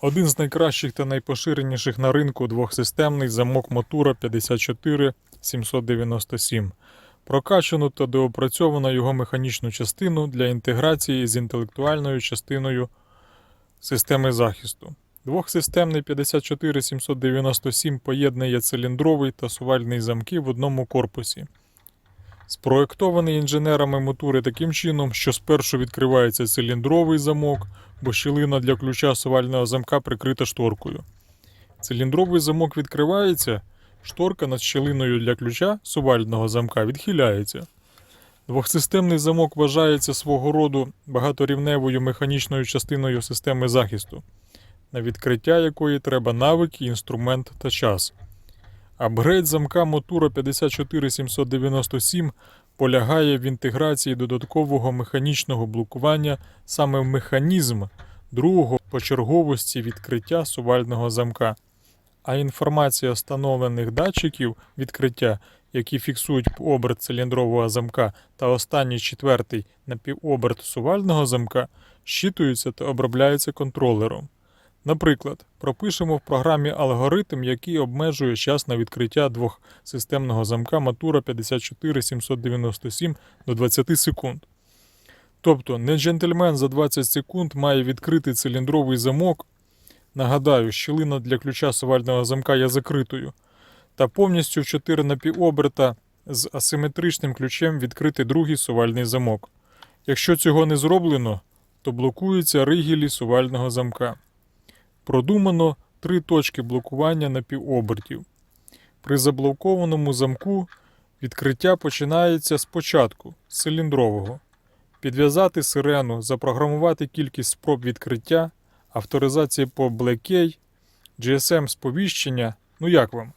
Один з найкращих та найпоширеніших на ринку двохсистемний замок Мотура 54797. Прокачану та доопрацьовано його механічну частину для інтеграції з інтелектуальною частиною системи захисту. Двохсистемний 54797 поєднує циліндровий та сувальний замки в одному корпусі. Спроєктований інженерами мотури таким чином, що спершу відкривається циліндровий замок, бо щілина для ключа сувального замка прикрита шторкою. Циліндровий замок відкривається, шторка над щілиною для ключа сувального замка відхиляється. Двохсистемний замок вважається свого роду багаторівневою механічною частиною системи захисту, на відкриття якої треба навики, інструмент та час. Апгрейд замка Мотура 54797 полягає в інтеграції додаткового механічного блокування саме в механізм другого по черговості відкриття сувального замка. А інформація встановлених датчиків відкриття, які фіксують оберт циліндрового замка та останній четвертий напівоберт сувального замка, щитуються та обробляються контролером. Наприклад, пропишемо в програмі алгоритм, який обмежує час на відкриття двохсистемного замка Матура 54797 до 20 секунд. Тобто, не джентльмен за 20 секунд має відкрити циліндровий замок. Нагадаю, щілина для ключа сувального замка є закритою, та повністю в 4 напівоберта з асиметричним ключем відкрити другий сувальний замок. Якщо цього не зроблено, то блокуються ригелі сувального замка. Продумано три точки блокування напівобертів. При заблокованому замку відкриття починається спочатку з циліндрового. Підв'язати сирену, запрограмувати кількість спроб відкриття, авторизації по Black GSM сповіщення. Ну як вам?